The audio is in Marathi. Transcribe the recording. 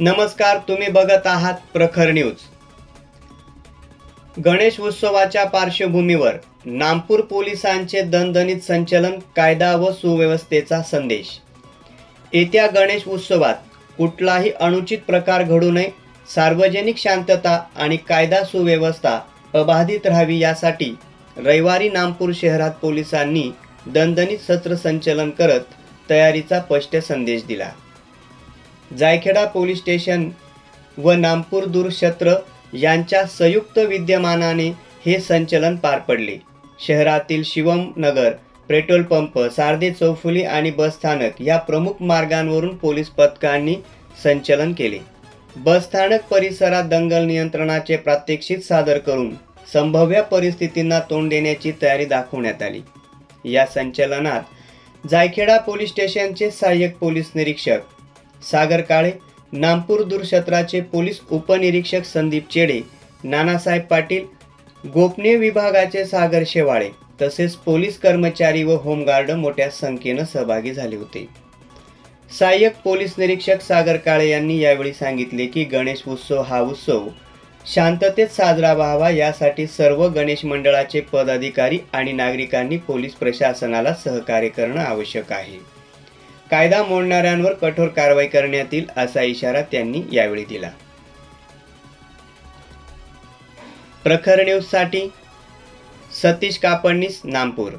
नमस्कार तुम्ही बघत आहात प्रखर न्यूज. गणेश उत्सवाच्या पार्श्वभूमीवर नामपूर पोलिसांचे दणदणीत संचलन कायदा व सुव्यवस्थेचा संदेश. येत्या गणेश उत्सवात कुठलाही अनुचित प्रकार घडू नये सार्वजनिक शांतता आणि कायदा सुव्यवस्था अबाधित राहावी यासाठी रविवारी नागपूर शहरात पोलिसांनी दणदणीत सत्र संचलन करत तयारीचा स्पष्ट संदेश दिला. जायखेडा पोलीस स्टेशन व नामपूर दूरक्षत्र यांच्या संयुक्त विद्यमानाने हे संचलन पार पडले. शहरातील शिवम नगर पेट्रोल पंप सारदे चौफुली आणि बसस्थानक या प्रमुख मार्गांवरून पोलीस पथकांनी संचलन केले. बसस्थानक परिसरात दंगल नियंत्रणाचे प्रात्यक्षिक सादर करून संभाव्य परिस्थितींना तोंड देण्याची तयारी दाखवण्यात आली. या संचलनात जायखेडा पोलीस स्टेशनचे सहाय्यक पोलीस निरीक्षक सागर काळे नामपूर दूरक्षत्राचे पोलीस उपनिरीक्षक संदीप चेडे नानासाहेब पाटील गोपनीय विभागाचे सागर शेवाळे तसेच पोलीस कर्मचारी व होमगार्ड मोठ्या संख्येनं सहभागी झाले होते. सहाय्यक पोलीस निरीक्षक सागर काळे यांनी यावेळी सांगितले की गणेश उत्सव हा उत्सव शांततेत साजरा व्हावा यासाठी सर्व गणेश मंडळाचे पदाधिकारी आणि नागरिकांनी पोलीस प्रशासनाला सहकार्य करणं आवश्यक आहे. कायदा मोडणाऱ्यांवर कठोर कारवाई करण्यात येईल असा इशारा त्यांनी यावेळी दिला. प्रखर न्यूजसाठी सतीश कापडनीस नामपूर